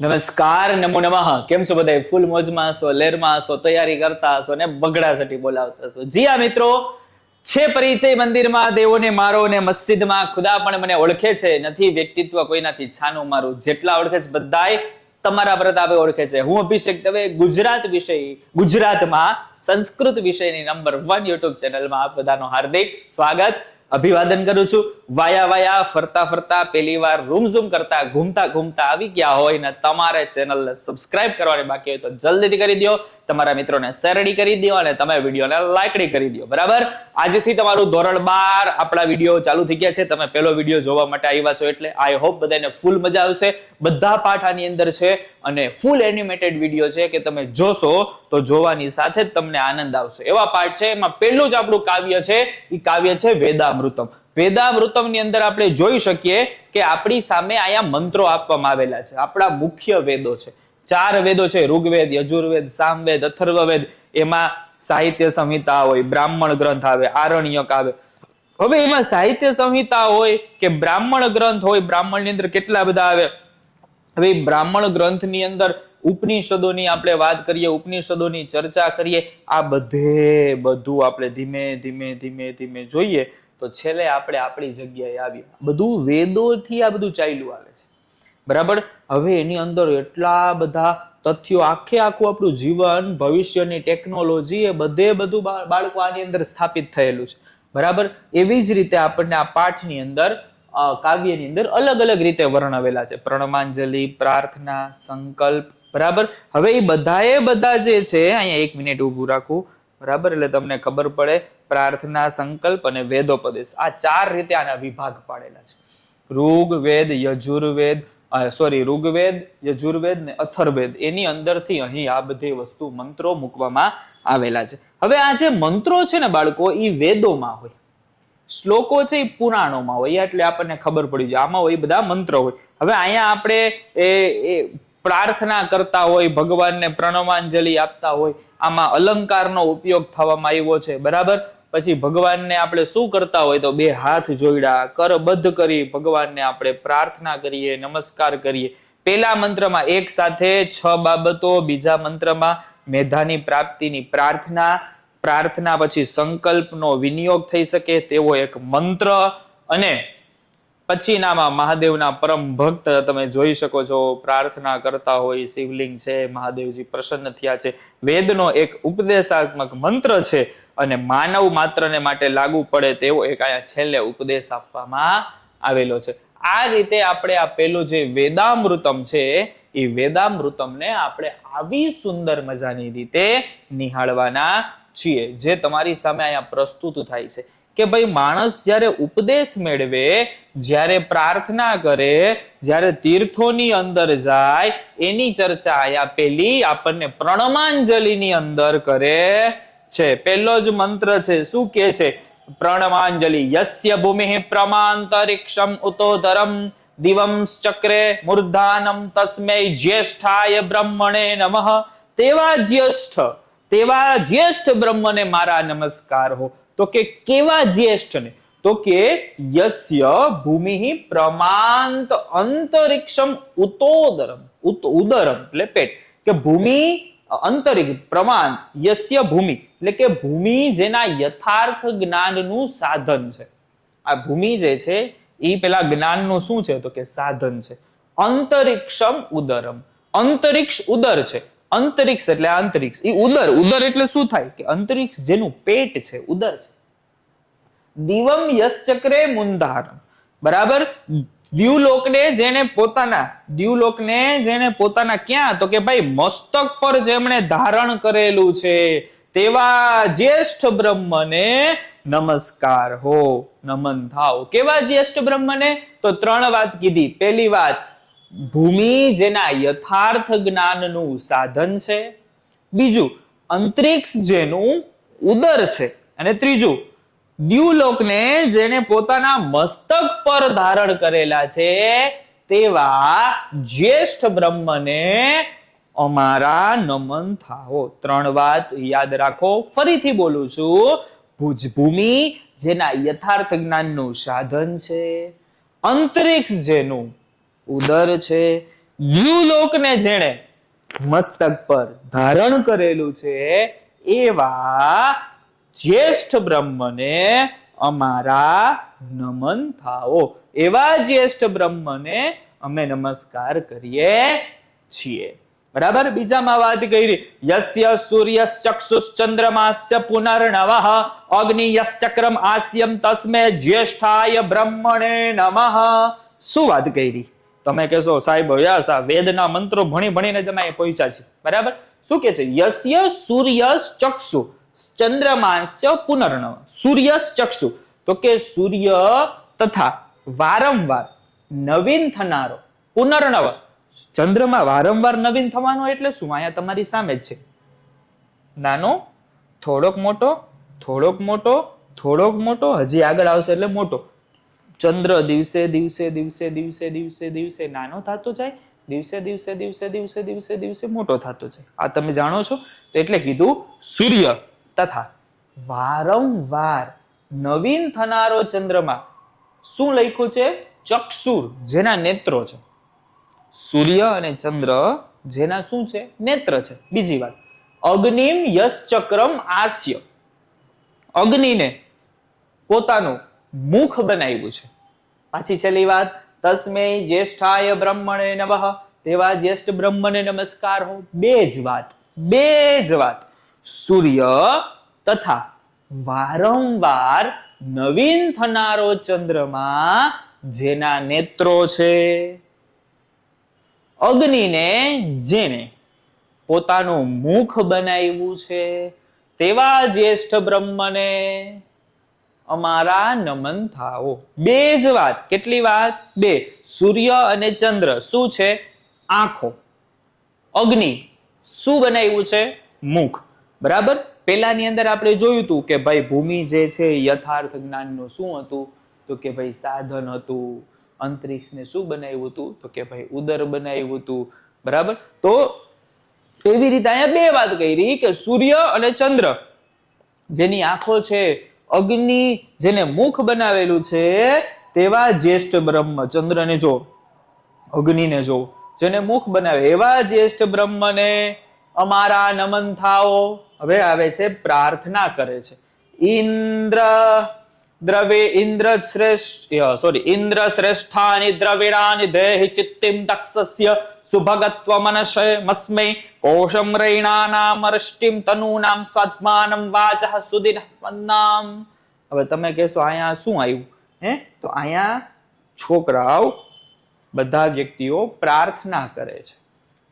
નમસ્કાર, નમો નમઃ. કેમ છો બધા ફૂલ મોજમાં છો લેરમાં છો, તૈયારી કરતા છો ને બગડાસટી બોલાવતા છો. જી આ મિત્રો, છે પરિચય મંદિરમાં દેવોને મારો ને મસ્જિદમાં ખુદા પણ મને ઓળખે છે. નથી વ્યક્તિત્વ કોઈનાથી છાનું મારું. જેટલા ઓળખે છે બધાય તમારા પ્રતાપે ઓળખે છે. હું અભિષેક દવે ગુજરાત વિષય, ગુજરાતમાં સંસ્કૃત વિષયની નંબર વન યુટ્યુબ ચેનલમાં આપ બધાનો હાર્દિક સ્વાગત. અભિવાદન કરું છું. વાયા વાયા, ફરતા ફરતા, પહેલી વાર રૂમ ઝૂમ કરતા, ઘૂમતા ઘૂમતા આવી ગયા હોય ને તમારે ચેનલને સબસ્ક્રાઇબ કરવાની બાકી હોય તો જલ્દીથી કરી દો તમારા મિત્રોને શેરડી કરી દો અને તમે વિડીયોને લાઇકડી કરી દો બરાબર? આજથી તમારું ધોરણ બાર આપણા વીડિયો ચાલુ થઈ ગયા છે. તમે પહેલો વીડિયો જોવા માટે આવ્યા છો એટલે આઈ હોપ બધાને ફૂલ મજા આવશે. બધા પાઠ આની અંદર છે અને ફૂલ એનિમેટેડ વીડિયો છે કે તમે જોશો તો જોવાની સાથે જ તમને આનંદ આવશે. એવા પાઠ છે, એમાં પહેલું જ આપણું કાવ્ય છે એ કાવ્ય છે વેદામૃતમ. વેદામૃતમની અંદર આપણે જોઈ શકીએ કે આપણી સામે અહીંયા મંત્રો આપવામાં આવેલા છે. આપણા મુખ્ય વેદો છે. ચાર વેદો છે, ઋગ્વેદ, યજુર્વેદ, સામવેદ, અથર્વવેદ. એમાં સાહિત્ય સંહિતા હોય, બ્રાહ્મણ ગ્રંથ આવે, આરણ્યક આવે. હવે એમાં સાહિત્ય સંહિતા હોય કે બ્રાહ્મણ ગ્રંથ હોય બ્રાહ્મણની અંદર કેટલા બધા આવે? હવે બ્રાહ્મણ બ્રાહ્મણ ગ્રંથની અંદર ઉપનિષદોની આપણે વાત કરીએ, ઉપનિષદોની ચર્ચા કરીએ, આ બધે બધું આપણે ધીમે ધીમે ધીમે ધીમે જોઈએ તો છેલ્લે આપણે આપણી જગ્યાએ આવીએ. બધું વેદોથી આ બધું ચાલ્યું આવે છે. બરાબર? હવે એની અંદર એટલા બધા તથ્યો, આખે આખું આપણું જીવન, ભવિષ્યની ટેકનોલોજી એ બધે બધું બાળકો આની અંદર સ્થાપિત થયેલું છે. બરાબર? એવી જ રીતે આપણને આ પાઠની અંદર કાવ્યની અંદર અલગ અલગ રીતે વર્ણવેલા છે. પ્રણમાંજલિ, પ્રાર્થના, સંકલ્પ બરાબર? હવે એ બધાએ બધા જે છે, અહીંયા એક મિનિટ ઊભું રાખું. બરાબર? એટલે તમને ખબર પડે, પ્રાર્થના, સંકલ્પ અને વેદોપદેશ. આ ચાર રીતે આના વિભાગ પાડેલા છે. ઋગ્વેદ, યજુર્વેદ સોરી ઋગ્વેદ, યજુર્વેદ ને અથર્વેદ. એની અંદરથી અહીં આ બધી વસ્તુ મંત્રો મૂકવામાં આવેલા છે. હવે આ જે મંત્રો છે ને બાળકો એ વેદોમાં હોય. શ્લોકો છે એ પુરાણોમાં હોય. એટલે આપણને ખબર પડી જાય. આમાં હોય બધા મંત્રો હોય. હવે અહીંયા આપણે એ પ્રાર્થના કરતા હોય, ભગવાનને પ્રણવાંજલિ આપતા હોય, આમાં અલંકારનો ઉપયોગ થવામાં આવ્યો છે. બરાબર? પછી ભગવાનને આપણે શું કરતા હોય તો બે હાથ જોડ્યા, કરબદ્ધ કરી ભગવાનને આપણે પ્રાર્થના કરીએ, નમસ્કાર કરીએ. પેલા મંત્રમાં એક સાથે છ બાબતો, બીજા મંત્રમાં મેધાની પ્રાપ્તિની પ્રાર્થના પ્રાર્થના પછી સંકલ્પનો વિનિયોગ થઈ શકે, તેવો એક મંત્ર અને પછીનામાં મહાદેવના પરમ ભક્ત તમે જોઈ શકો છો. પ્રાર્થના કરતા હોય શિવલિંગ છે, મહાદેવજી પ્રસન્ન થયા છે. વેદનો એક ઉપદેશાત્મક મંત્ર છે અને માનવ માત્રને માટે લાગુ પડે તેવો એક અહીંયા છેલ્લે ઉપદેશ આપવામાં આવેલો છે. આ રીતે આપણે આ પેલું જે વેદામૃતમ છે, એ વેદામૃતમને આપણે આવી સુંદર મજાની રીતે નિહાળવાના છીએ, જે તમારી સામે અહીંયા પ્રસ્તુત થાય છે. કે ભાઈ માણસ જ્યારે ઉપદેશ મેળવે, જ્યારે પ્રાર્થના કરે, જ્યારે તીર્થોની અંદર જાય, એની ચર્ચા અહીંયા પેલી આપણને પ્રણમાંજલિની અંદર કરે છે. પહેલો જ મંત્ર છે, શું કે છે? પ્રણમાંજલિ યસ્ય ભૂમિ પ્રમાંતરિક્ષમ ઉતોધરમ દિવમ ચક્રે મૂર્ધાનમ તસ્મૈ જ્યેષ્ઠાય બ્રહ્મણે નમઃ. તેવા જ્યેષ્ઠ તેવા જ્યેષ્ઠ બ્રહ્મને મારા નમસ્કાર હો. તો કે કેવા જ્યેષ્ઠ ને? તો કે યસ્ય ભૂમિ પ્રમાંત અંતરિક્ષમ ઉતોદરમ, ઉત, ઉદરમ એટલે પેટ. કે ભૂમિ અંતરિક્ષ, પ્રમાંત, યસ્ય ભૂમિ. એટલે કે ભૂમિ જેના યથાર્થ જ્ઞાનનું સાધન છે. આ ભૂમિ જે છે એ પેલા જ્ઞાનનું શું છે? તો કે સાધન છે. અંતરિક્ષમ ઉદરમ. અંતરિક્ષ ઉદર છે. અંતરિક્ષ એટલે આંતરિક્ષ. એ ઉદર ઉદર એટલે શું થાય? કે અંતરિક્ષ જેનું પેટ છે, ઉદર છે. દિવમ યશ ચક્રે મુંધારમ. બરાબર? દ્યુલોકને જેને પોતાના, દ્યુલોકને જેને પોતાના ક્યાં? તો કે ભાઈ મસ્તક પર જેમણે ધારણ કરેલું છે, તેવા જ્યેષ્ઠ બ્રહ્મને નમસ્કાર હો, નમન થાવ કેવા જ્યેષ્ઠ બ્રહ્મને? તો ત્રણ વાત કીધી. પહેલી વાત ભૂમિ જેના યથાર્થ જ્ઞાનનું સાધન છે. બીજું, અંતરિક્ષ જેનું ઉદર છે. અને ત્રીજું, દ્યુલોકને જેને પોતાના મસ્તક પર ધારણ કરેલા છે, તેવા જ્યેષ્ઠ બ્રહ્મને અમારા નમન થાઓ. ત્રણ વાત યાદ રાખો. ફરીથી બોલું છું, ભૂજભૂમિ જેના યથાર્થ જ્ઞાનનું સાધન છે. અંતરિક્ષ જેનું ઉદર છે. દ્યુલોકને જેણે મસ્તક પર ધારણ કરેલું છે એવા જ્યેષ્ઠ બ્રહ્મને અમારા નમન થાઓ. એવા જ્યેષ્ઠ બ્રહ્મને અમે નમસ્કાર કરીએ છીએ. બરાબર? બીજામાં વાત કરી. યસ્ય સૂર્ય ચક્ષુષ ચંદ્રમાસ્ય પુનર્નવઃ અગ્નિ ચક્રમ આસ્યમ તસ્મે જ્યેષ્ઠાય બ્રહ્મણે નમઃ. શું વાત કરી? તમે કહેશો, સાહેબ વ્યાસ આ વેદના મંત્રો ભણી ભણીને તમે પહોંચ્યા છે બરાબર? શું કે છે? યસ્ય સૂર્ય ચક્ષુ, ચંદ્રમાસ્ય પુનર્નવ સૂર્ય ચક્ષુ. તો કે સૂર્ય તથા વારંવાર નવીન થનારો પુનર્નવ ચંદ્રમાં વારંવાર નવીન થવાનો એટલે શું? અહીંયા તમારી સામે છે. નાનો, થોડોક મોટો થોડોક મોટો થોડોક મોટો, હજી આગળ આવશે એટલે મોટો. ચંદ્ર દિવસે દિવસે દિવસે દિવસે દિવસે દિવસે નાનો થતો જાય દિવસે દિવસે દિવસે દિવસે દિવસે દિવસે મોટો થતો જાય આ તમે જાણો છો તો એટલે કીધું સૂર્ય તથા વારંવાર નવીન થનારો ચંદ્રમાં શું લખ્યું છે ચક્ષુર જેના નેત્રો છે સૂર્ય અને ચંદ્ર જેના શું છે નેત્ર છે બીજી વાત અગ્નિમ યશ ચક્રમ આસ્ય અગ્નિને પોતાનું મુખ બનાવ્યું છે. પાછી છેલ્લી વાત, તસ્મે જ્યેષ્ઠાય બ્રહ્મણે નમઃ. તેવા જ્યેષ્ઠ બ્રહ્મને નમસ્કાર હો બે જ વાત, બે જ વાત. સૂર્ય તથા વારંવાર નવીન થનારો ચંદ્રમાં જેના નેત્રો છે. અગ્નિને જેને પોતાનું મુખ બનાવ્યું છે, તેવા જ્યેષ્ઠ બ્રહ્મને અમારા નમન થાઓ. બે જ વાત. કેટલી વાત? બે. સૂર્ય અને ચંદ્ર. શું છે? આંખો. અગ્નિ. શું બનાવ્યું છે? મુખ. બરાબર? પેલાની અંદર આપણે જોયું હતું કે ભાઈ ભૂમિ જે છે યથાર્થ જ્ઞાનનું શું હતું? તો કે ભાઈ સાધન હતું. અંતરિક્ષને શું બનાવ્યું હતું? તો કે ભાઈ ઉદર બનાવ્યું હતું. બરાબર? તો એવી રીતે અહીંયા બે વાત કરી કે સૂર્ય અને ચંદ્ર. જેની આંખો છે અગ્નિ જેને મુખ બનાવેલું છે, તેવા જ્યેષ્ઠ બ્રહ્મ, ચંદ્રને જો, અગ્નિને જો, જેને મુખ બનાવે, એવા જ્યેષ્ઠ બ્રહ્મને અમારા નમન થાઓ હવે આવે છે, પ્રાર્થના કરે છે. ઇન્દ્ર દ્રવે ઇન્દ્ર શ્રેષ્ઠ સોરી ઇન્દ્ર શ્રેષ્ઠાની દ્રવિડાની દેહિ ચિત્તિમ દક્ષસ્ય સુભગત્વ મનશે મસ્મે કોશમ રૈણાનામ અરષ્ટિમ તનૂનામ સ્વાત્માનમ વાચઃ સુદિન નામ હવે તમે કહેશો અહીંયા શું આવ્યું હે તો અહીંયા છોકરાઓ બધા વ્યક્તિઓ પ્રાર્થના કરે છે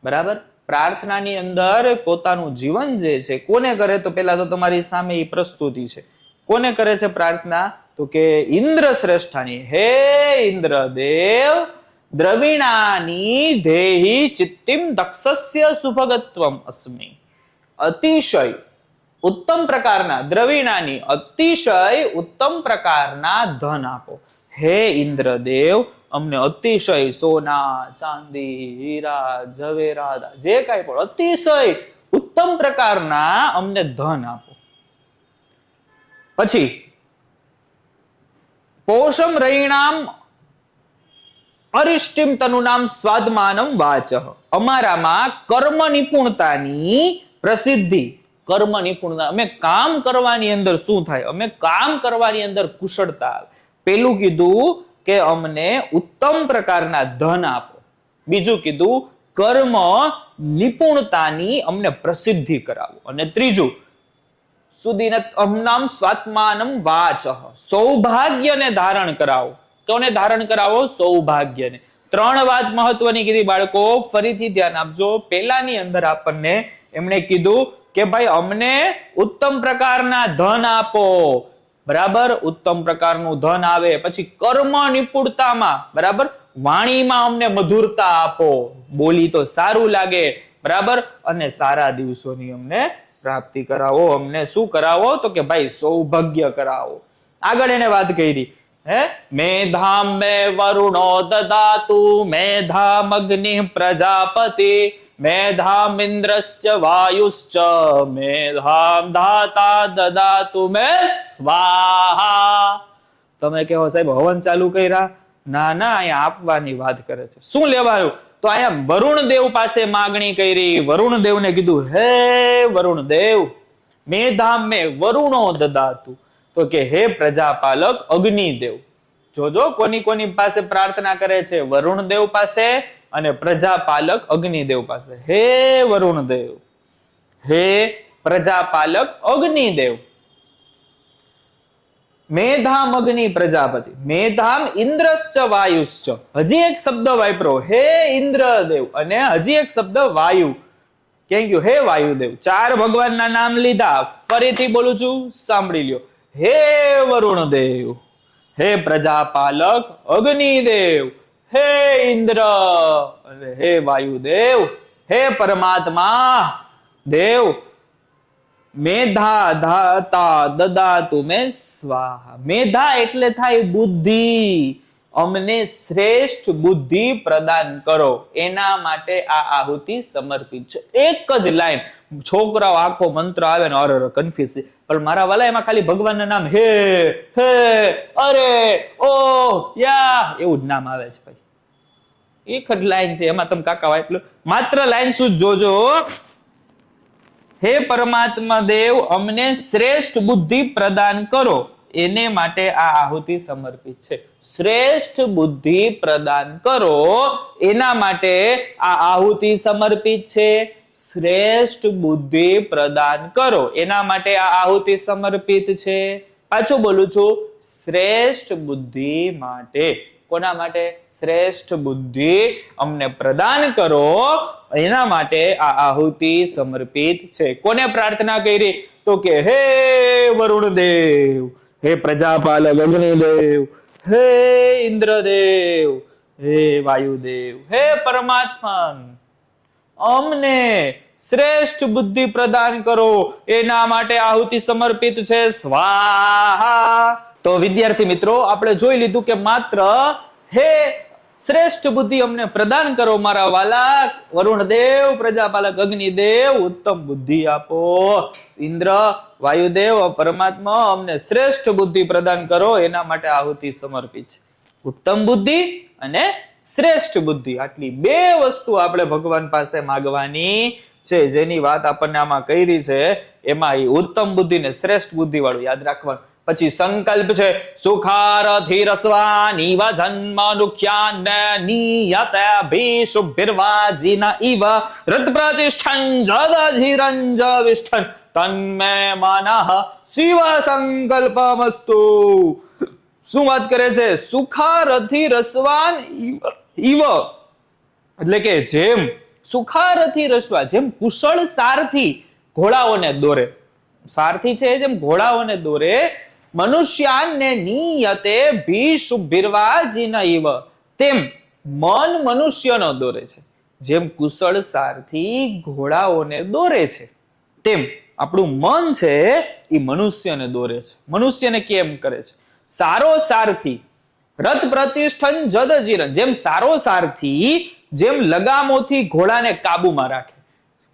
બરાબર પ્રાર્થનાની અંદર પોતાનું જીવન જે છે, કોને કરે? તો પેલા તો તમારી સામે એ પ્રસ્તુતિ છે. કોને કરે છે પ્રાર્થના? તો કે ઇન્દ્ર શ્રેષ્ઠાની, હે ઇન્દ્રદેવ, દ્રવિણાની દેહી ચિત્તિમ દક્ષસ્ય સુભગત્વમ અસ્મિ. અતિશય ઉત્તમ પ્રકારના દ્રવિણાની અતિશય ઉત્તમ પ્રકારના ધન આપો. હે ઇન્દ્રદેવ, અમને અતિશય સોના, ચાંદી, હીરા ઝવેરાત જે કાંઈ પણ અતિશય ઉત્તમ પ્રકારના અમને ધન આપો. પછી પોષમ રૈણામ અરિષ્ટિમ તનુનામ સ્વાદમાનમ વાચ અમારામાં કર્મ નિપુણતાની પ્રસિદ્ધિ કર્મ નિપુણતા અમે કામ કરવાની અંદર શું થાય અમે કામ કરવાની અંદર કુશળતા આવે પેલું કીધું કે અમને ઉત્તમ પ્રકારના ધન આપો બીજું કીધું કર્મ નિપુણતાની અમને પ્રસિદ્ધિ કરાવો અને ત્રીજું સુધીન અમનામ સ્વાત્માનમ વાચ. સૌભાગ્યને ધારણ કરાવો. કોને ધારણ કરાવો? સૌભાગ્યને. ત્રણ વાત મહત્વની કીધી બાળકો, ફરીથી ધ્યાન આપજો. પેલાની અંદર આપણને એમણે કીધું કે ભાઈ, અમને ઉત્તમ પ્રકારના ધન આપો. બરાબર? ઉત્તમ પ્રકારનું ધન આવે. પછી કર્મ નિપુણતામાં, બરાબર? વાણીમાં અમને મધુરતા આપો. બોલી તો સારું લાગે. બરાબર? અને સારા દિવસોની અમને પ્રાપ્તિ કરાવો, અમને શું કરાવો? તો કે ભાઈ, સૌભાગ્ય કરાવો. આગળ એને વાત કરી. હે? મેધામ મે વરુણો દદાતુ મેધામ અગ્નિ પ્રજાપતિ મેધામ ઇન્દ્રશ્ચ વાયુશ્ચ મેધામ ધાતા દદાતુ મે સ્વાહા. તમે કહો સાહેબ, હવન ચાલુ કર્યા? ના ના, અહીંયા આપવાની વાત કરે છે. શું લેવાનું તો અહીંયા વરુણ દેવ પાસે માગણી કરી. વરુણ દેવને કીધું, હે વરુણ દેવ મેધામ મેં વરુણો દદાતું તો કે, હે પ્રજાપાલક અગ્નિદેવ. જોજો, કોની કોની પાસે પ્રાર્થના કરે છે? વરુણ દેવ પાસે અને પ્રજાપાલક અગ્નિદેવ પાસે. હે વરુણ દેવ હે પ્રજાપાલક અગ્નિદેવ. મેધામ અગ્નિ પ્રજાપતિ. મેધામ ઇન્દ્રશ્ચ વાયુશ્ચ. હજી એક શબ્દ વાપરો. હે ઇન્દ્રદેવ. અને હજી એક શબ્દ વાયુ. કેમ ગયું હે વાયુદેવ. ચાર ભગવાનના નામ લીધા. ફરીથી બોલું છું, સાંભળી લ્યો. હે વરુણદેવ. હે પ્રજાપાલક અગ્નિદેવ. હે ઇન્દ્ર. હે વાયુદેવ. હે પરમાત્મા. દેવ. મેધા ધાતા દદાતુ મે સ્વાહા. મેધા એટલે થાય બુદ્ધિ. અમને શ્રેષ્ઠ બુદ્ધિ પ્રદાન કરો. એના માટે આ આહુતિ સમર્પિત છે. એક જ લાઈન. છોકરાઓ આખો મંત્ર આવે ને અરે કન્ફ્યુઝ પણ મારા વાલા એમાં ખાલી ભગવાનના નામ હે હે, અરે, ઓ, યા, એવું જ નામ આવે છે ભાઈ. એક જ લાઈન છે. એમાં તમે કાકા એટલું માત્ર લાઈન શું જોજો હે પરમાત્મા દેવ, અમને શ્રેષ્ઠ બુદ્ધિ પ્રદાન કરો. એને માટે આ આહુતિ સમર્પિત છે. શ્રેષ્ઠ બુદ્ધિ પ્રદાન કરો, એના માટે આ આહુતિ સમર્પિત છે. શ્રેષ્ઠ બુદ્ધિ પ્રદાન કરો, એના માટે આ આહુતિ સમર્પિત છે. પાછું બોલું છું, શ્રેષ્ઠ બુદ્ધિ માટે. કોના માટે? શ્રેષ્ઠ બુદ્ધિ અમને પ્રદાન કરો. એના માટે આ આહુતિ સમર્પિત છે. કોને પ્રાર્થના કરી? તો કે, હે વરુણ દેવ હે પ્રજાપાલક અગ્નિદેવ હે ઇન્દ્રદેવ, હે વાયુદેવ, હે પરમાત્મા, અમને શ્રેષ્ઠ બુદ્ધિ પ્રદાન કરો. એના માટે આહુતિ સમર્પિત છે. સ્વાહા. તો વિદ્યાર્થી મિત્રો, આપણે જોઈ લીધું કે માત્ર હે શ્રેષ્ઠ બુદ્ધિ અમને પ્રદાન કરો મારા વાલા વરુણ દેવ પ્રજાપાલક અગ્નિદેવ, ઉત્તમ બુદ્ધિ આપો. ઇન્દ્ર, વાયુદેવ, પરમાત્મા અમને શ્રેષ્ઠ બુદ્ધિ પ્રદાન કરો, એના માટે આહુતિ સમર્પિત છે. ઉત્તમ બુદ્ધિ અને શ્રેષ્ઠ બુદ્ધિ, આટલી બે વસ્તુ આપણે ભગવાન પાસે માગવાની છે. જેની વાત આપણને આમાં કરી છે, એમાં ઉત્તમ બુદ્ધિ ને શ્રેષ્ઠ બુદ્ધિ વાળું યાદ રાખવાનું. પછી સંકલ્પ છે સુખારથી રસવાની વા જન્મ દુખ્યાન નિયત ભીષુભિર્વાજીના ઇવ રત પ્રતિષ્ઠન જદધિરંજ વિષ્ઠન તન્મે મનઃ શિવ સંકલ્પમસ્તુ શું વાત કરે છે સુખારથી રસવાન ઇવ એટલે કે જેમ સુખારથી રસવા જેમ કુશળ સારથી ઘોડાઓને દોરે, સારથી છે, જેમ ઘોડાઓને દોરે મનુષ્યાને નિયતે ભીષુભિર્વાજીન ઇવ તેમ મન મનુષ્યનો દોરે છે. જેમ કુશળ સારથી ઘોડાઓને દોરે છે, તેમ આપણું મન છે એ મનુષ્યને દોરે છે. મનુષ્યને કેમ કરે છે? સારો સારથી. રથ પ્રતિષ્ઠન જદ જીરન. જેમ સારો સારથી, જેમ લગામોથી ઘોડાને કાબુમાં રાખે.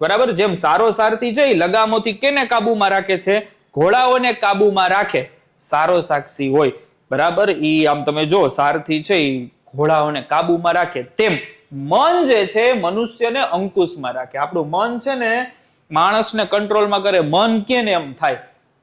બરાબર? જેમ સારો સારથી છે લગામોથી કેને કાબુમાં રાખે છે? ઘોડાઓને કાબુમાં રાખે. સારો સાક્ષી હોય, બરાબર? ઈ આમ તમે જો, સારથી છે એ ઘોડાઓને કાબુમાં રાખે. તેમ મન જે છે, મનુષ્યને અંકુશમાં રાખે. આપણું મન છે ને, માણસને કંટ્રોલમાં કરે. મન કે ને એમ થાય?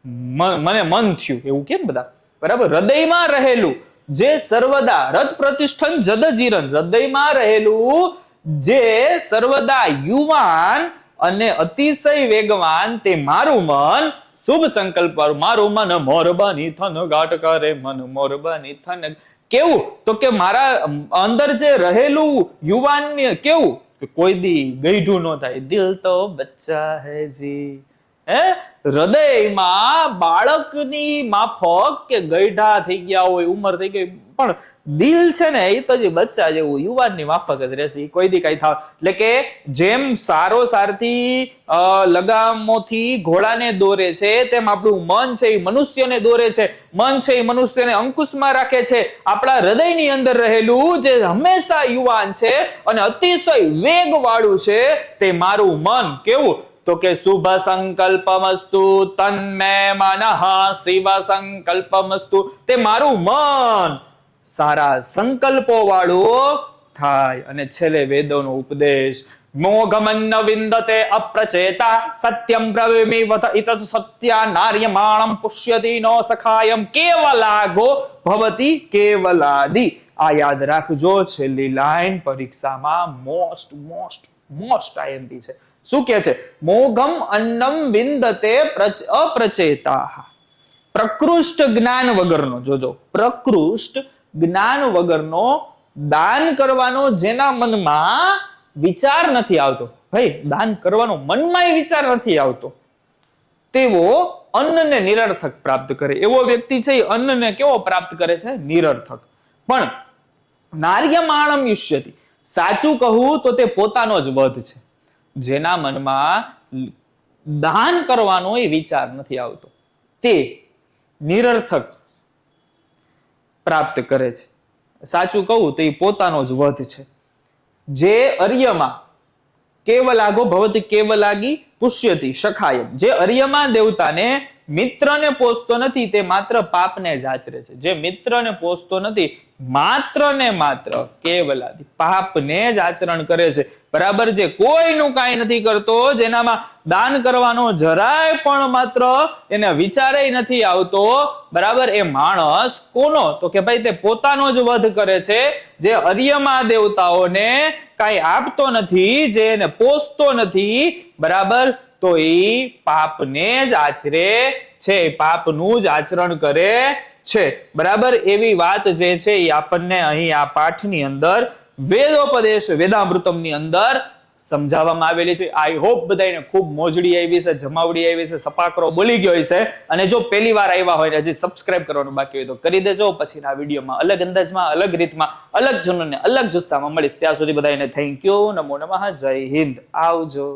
મને મન થયું. એવું કે બધા? બરાબર? હૃદયમાં રહેલું જે સર્વદા, રથ પ્રતિષ્ઠન જદજીરન હૃદયમાં રહેલું જે સર્વદા યુવાન અને અતિશય વેગવાન તે મારું મન, શુભ સંકલ્પ મારું મન મોરબાની થન ગાટ કરે મન મોરબાની થન કેવું? તો કે મારા અંદર જે રહેલું યુવાન કેવું? કોઈ દી ગઈઢું ન થાય. દિલ તો બચ્ચા હે જી. હે? હૃદયમાં બાળકની માફક કે ગઈઢા થઈ ગયા હોય, ઉંમર થઈ ગઈ, પણ દિલ છે ને એ તો જે બચ્ચા જેવું, યુવાનની માફક જ રહેશે કોઈ દી કઈ થાવ. એટલે કે જેમ સારો સારથી લગામોથી ઘોડાને દોરે છે, તેમ આપણું મન છે એ મનુષ્યને દોરે છે. મન છે એ મનુષ્યને અંકુશમાં રાખે છે. આપણા હૃદયની અંદર રહેલું જે હંમેશા યુવાન છે અને અતિશય વેગ વાળું છે, તે મારું મન. કેવું? તો કે શુભ સંકલ્પમસ્તુ તન્મે મનઃ શિવ સંકલ્પમસ્તુ તે મારું મન સારા સંકલ્પો વાળું થાય અને છેલ્લે વેદોનો ઉપદેશ, મોઘમન્ન વિંદતે અપ્રચેતા, સત્યમ બ્રવીમિ વત ઇત સત્યા નાર્યમાણમ પુષ્યતિ નો સખાયમ કેવલાગો ભવતી કેવલાદી. આ યાદ રાખજો, છેલ્લી લાઈન પરીક્ષામાં મોસ્ટ મોસ્ટ મોસ્ટ આઈએમપી છે. શું કે છે? મોઘમ અન્નમ વિંદતે પ્રચ- અપ્રચેતા પ્રકૃષ્ટ જ્ઞાન વગરનો, જોજો, પ્રકૃષ્ટ જ્ઞાન વગરનો દાન કરવાનો જેના મનમાં વિચાર નથી આવતો. ભાઈ, દાન કરવાનો મનમાં વિચાર નથી આવતો. તેવો અન્નને નિરર્થક પ્રાપ્ત કરે. એવો વ્યક્તિ છે અન્નને કેવો પ્રાપ્ત કરે છે? નિરર્થક. પણ નાર્યમાણમ યુષ્યતિ. સાચું કહું તો તે પોતાનો જ વધ છે. જેના મનમાં દાન કરવાનો એ વિચાર નથી આવતો. તે નિરર્થક પ્રાપ્ત કરે છે. સાચું કહું તો એ પોતાનો જ વધ છે. જે અર્યમાં કેવલાગો ભવતી કેવલાગી પુષ્યતી સખાયમ જે અર્યમાં દેવતાને મિત્રને પોષતો નથી, તે માત્ર પાપને જ આચરે છે. જે મિત્રને પોષતો નથી માત્ર ને માત્ર કેવલાથી પાપને જ આચરણ કરે છે. બરાબર જે કોઈનું કાંઈ નથી કરતો, જેનામાં દાન કરવાનો જરાય પણ માત્ર એને વિચારે નથી આવતો. બરાબર? એ માણસ કોનો? તો કે ભાઈ તે પોતાનો જ વધ કરે છે, જે અર્યમા દેવતાઓને કાંઈ આપતો નથી, જે એને પોષતો નથી. બરાબર? તો એ પાપને જ આચરે છે પાપનું જ આચરણ કરે છે. બરાબર? એવી વાત જે છે એ આપણને અહીં આ પાઠની અંદર વેદોપદેશ, વેદામૃતમની અંદર સમજાવવામાં આવેલી છે. આઈ હોપ બધાને ખૂબ મોજડી આવી છે, જમાવડી આવી છે, સપાકરો બોલી ગયો છે. અને જો પહેલી વાર આવ્યા હોય ને હજી સબસ્ક્રાઇબ કરવાનું બાકી હોય તો કરી દેજો. પછીના વિડીયોમાં અલગ અંદાજમાં, અલગ રીતમાં, અલગ જનોને અલગ જુસ્સામાં મળીશ. ત્યાં સુધી બધાને થેન્ક યુ નમો નમઃ. જય હિન્દ. આવજો.